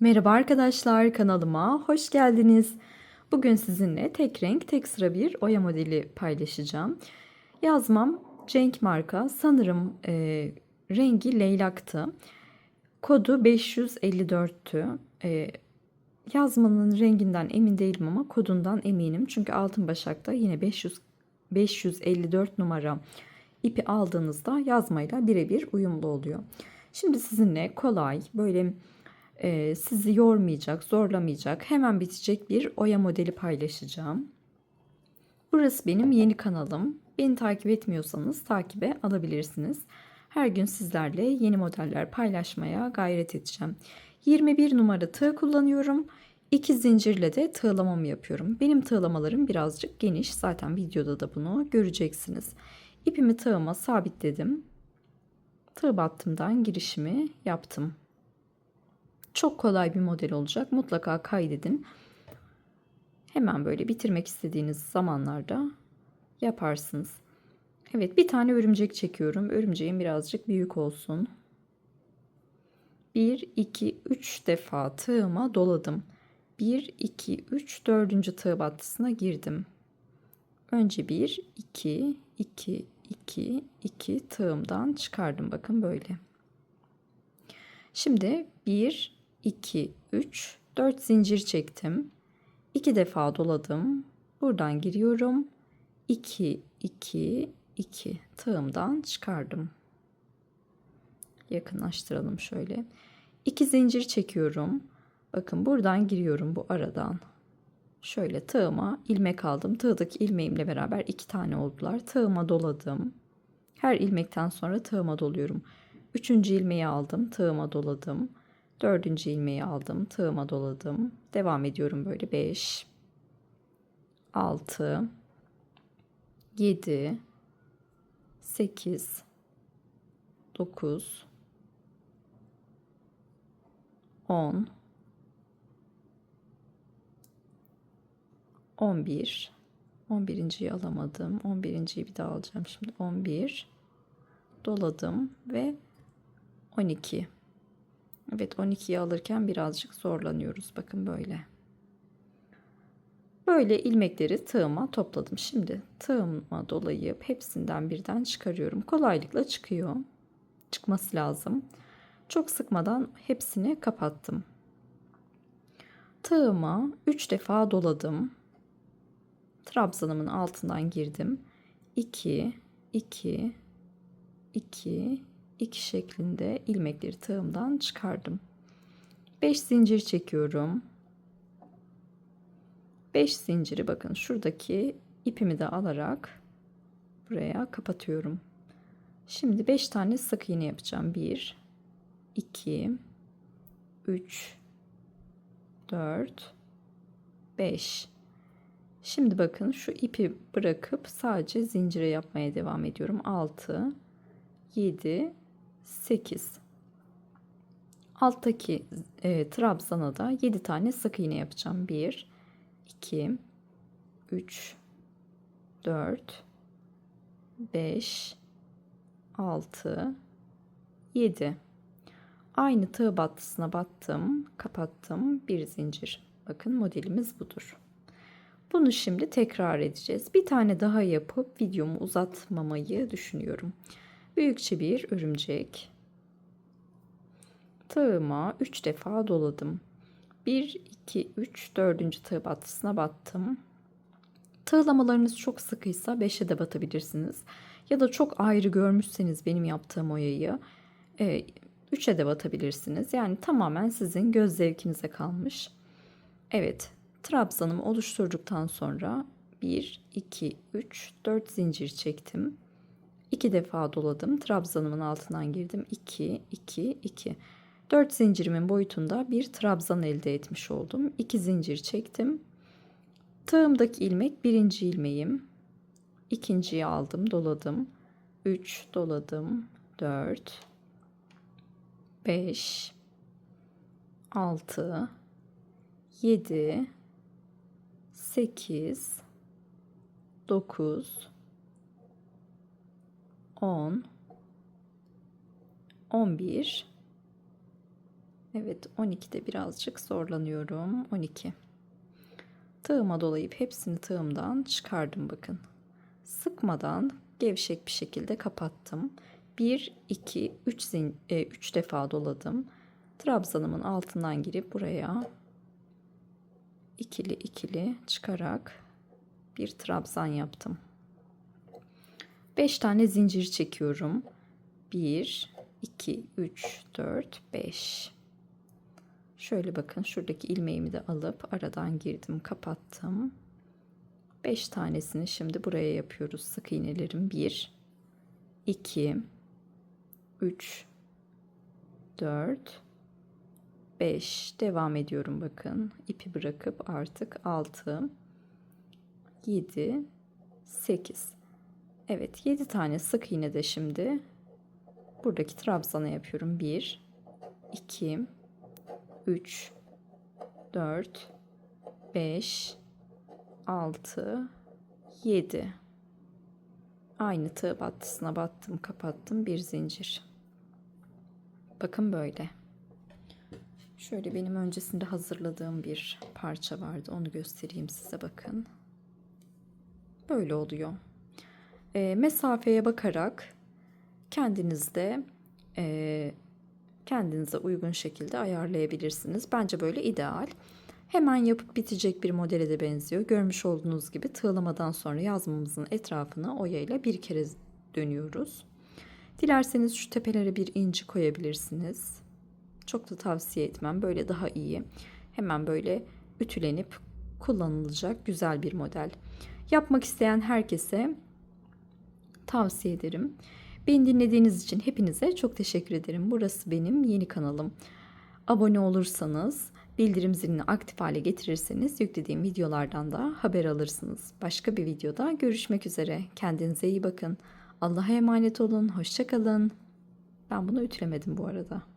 Merhaba arkadaşlar kanalıma hoş geldiniz. Bugün sizinle tek renk tek sıra bir oya modeli paylaşacağım. Yazmam Cenk marka sanırım e, rengi leylaktı. Kodu 554'tü. E, yazmanın renginden emin değilim ama kodundan eminim. Çünkü altın başakta yine 500 554 numara ipi aldığınızda yazmayla birebir uyumlu oluyor. Şimdi sizinle kolay böyle e, sizi yormayacak, zorlamayacak, hemen bitecek bir oya modeli paylaşacağım. Burası benim yeni kanalım. Beni takip etmiyorsanız takibe alabilirsiniz. Her gün sizlerle yeni modeller paylaşmaya gayret edeceğim. 21 numara tığ kullanıyorum. İki zincirle de tığlamamı yapıyorum. Benim tığlamalarım birazcık geniş. Zaten videoda da bunu göreceksiniz. İpimi tığıma sabitledim. Tığ battımdan girişimi yaptım. Çok kolay bir model olacak. Mutlaka kaydedin. Hemen böyle bitirmek istediğiniz zamanlarda yaparsınız. Evet bir tane örümcek çekiyorum. Örümceğim birazcık büyük olsun. 1, 2, 3 defa tığıma doladım. 1, 2, 3, 4. tığ battısına girdim. Önce 1, 2, 2, 2, 2 tığımdan çıkardım. Bakın böyle. Şimdi 1, 2, 3, 4 zincir çektim. 2 defa doladım. Buradan giriyorum. 2, 2, 2 tığımdan çıkardım. Yakınlaştıralım şöyle. 2 zincir çekiyorum. Bakın buradan giriyorum bu aradan. Şöyle tığıma ilmek aldım. Tığdaki ilmeğimle beraber iki tane oldular. Tığıma doladım. Her ilmekten sonra tığıma doluyorum. Üçüncü ilmeği aldım. Tığıma doladım. Dördüncü ilmeği aldım. Tığıma doladım. Devam ediyorum böyle. 5 6 7 8 9 10 11 11.yi alamadım. 11.yi bir daha alacağım şimdi. 11 doladım ve 12 Evet 12'yi alırken birazcık zorlanıyoruz. Bakın böyle. Böyle ilmekleri tığıma topladım. Şimdi tığıma dolayıp hepsinden birden çıkarıyorum. Kolaylıkla çıkıyor. Çıkması lazım. Çok sıkmadan hepsini kapattım. Tığıma 3 defa doladım. Trabzanımın altından girdim. 2 2 2 2 şeklinde ilmekleri tığımdan çıkardım. 5 zincir çekiyorum. 5 zinciri bakın şuradaki ipimi de alarak buraya kapatıyorum. Şimdi 5 tane sık iğne yapacağım. 1 2 3 4 5 Şimdi bakın şu ipi bırakıp sadece zincire yapmaya devam ediyorum. 6 7 8 alttaki e, trabzana da 7 tane sık iğne yapacağım. 1 2 3 4 5 6 7 aynı tığ battısına battım kapattım. Bir zincir. Bakın modelimiz budur. Bunu şimdi tekrar edeceğiz. Bir tane daha yapıp videomu uzatmamayı düşünüyorum büyükçe bir örümcek. Tığıma 3 defa doladım. 1 2 3 4. tığ battısına battım. Tığlamalarınız çok sıkıysa 5'e de batabilirsiniz. Ya da çok ayrı görmüşseniz benim yaptığım oyayı 3'e e, de batabilirsiniz. Yani tamamen sizin göz zevkinize kalmış. Evet trabzanımı oluşturduktan sonra 1 2 3 4 zincir çektim 2 defa doladım. Trabzanımın altından girdim. 2, 2, 2. 4 zincirimin boyutunda bir trabzan elde etmiş oldum. 2 zincir çektim. Tığımdaki ilmek birinci ilmeğim. İkinciyi aldım, doladım. 3 doladım. 4 5 6 7 8 9 10 11 Evet 12'de birazcık zorlanıyorum. 12. Tığıma dolayıp hepsini tığımdan çıkardım bakın. Sıkmadan gevşek bir şekilde kapattım. 1, 2, 3, zin, 3 defa doladım. Trabzanımın altından girip buraya ikili ikili çıkarak bir trabzan yaptım. 5 tane zincir çekiyorum. 1, 2, 3, 4, 5. Şöyle bakın şuradaki ilmeğimi de alıp aradan girdim kapattım. 5 tanesini şimdi buraya yapıyoruz sık iğnelerim. 1, 2, 3, 4, 5 devam ediyorum bakın ipi bırakıp artık 6 7 8 Evet 7 tane sık iğne de şimdi buradaki trabzana yapıyorum 1 2 3 4 5 6 7 aynı tığ battısına battım kapattım bir zincir bakın böyle Şöyle benim öncesinde hazırladığım bir parça vardı. Onu göstereyim size bakın. Böyle oluyor. E, mesafeye bakarak kendinizde e, kendinize uygun şekilde ayarlayabilirsiniz. Bence böyle ideal. Hemen yapıp bitecek bir modele de benziyor. Görmüş olduğunuz gibi tığlamadan sonra yazmamızın etrafını oyayla bir kere dönüyoruz. Dilerseniz şu tepelere bir inci koyabilirsiniz. Çok da tavsiye etmem. Böyle daha iyi. Hemen böyle ütülenip kullanılacak güzel bir model. Yapmak isteyen herkese tavsiye ederim. Beni dinlediğiniz için hepinize çok teşekkür ederim. Burası benim yeni kanalım. Abone olursanız, bildirim zilini aktif hale getirirseniz yüklediğim videolardan da haber alırsınız. Başka bir videoda görüşmek üzere. Kendinize iyi bakın. Allah'a emanet olun. Hoşçakalın. Ben bunu ütülemedim bu arada.